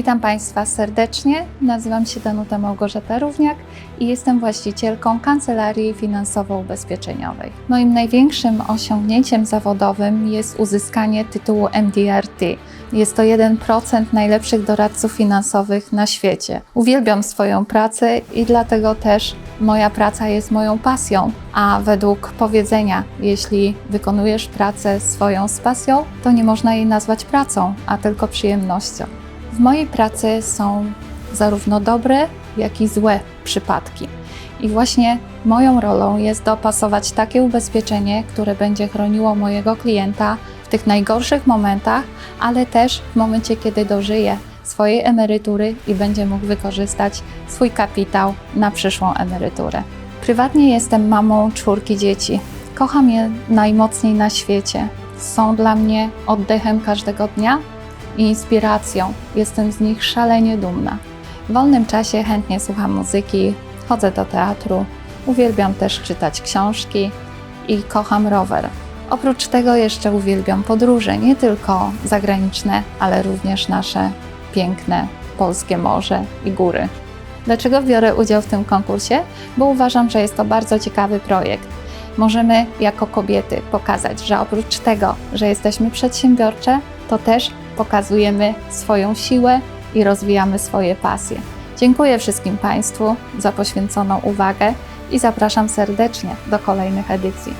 Witam Państwa serdecznie. Nazywam się Danuta Małgorzata Równiak i jestem właścicielką kancelarii finansowo-ubezpieczeniowej. Moim największym osiągnięciem zawodowym jest uzyskanie tytułu MDRT. Jest to 1% najlepszych doradców finansowych na świecie. Uwielbiam swoją pracę i dlatego też moja praca jest moją pasją, a według powiedzenia, jeśli wykonujesz pracę swoją z pasją, to nie można jej nazwać pracą, a tylko przyjemnością. W mojej pracy są zarówno dobre, jak i złe przypadki. I właśnie moją rolą jest dopasować takie ubezpieczenie, które będzie chroniło mojego klienta w tych najgorszych momentach, ale też w momencie, kiedy dożyje swojej emerytury i będzie mógł wykorzystać swój kapitał na przyszłą emeryturę. Prywatnie jestem mamą czwórki dzieci. Kocham je najmocniej na świecie. Są dla mnie oddechem każdego dnia i inspiracją. Jestem z nich szalenie dumna. W wolnym czasie chętnie słucham muzyki, chodzę do teatru, uwielbiam też czytać książki i kocham rower. Oprócz tego jeszcze uwielbiam podróże, nie tylko zagraniczne, ale również nasze piękne polskie morze i góry. Dlaczego biorę udział w tym konkursie? Bo uważam, że jest to bardzo ciekawy projekt. Możemy jako kobiety pokazać, że oprócz tego, że jesteśmy przedsiębiorcze, to też pokazujemy swoją siłę i rozwijamy swoje pasje. Dziękuję wszystkim Państwu za poświęconą uwagę i zapraszam serdecznie do kolejnych edycji.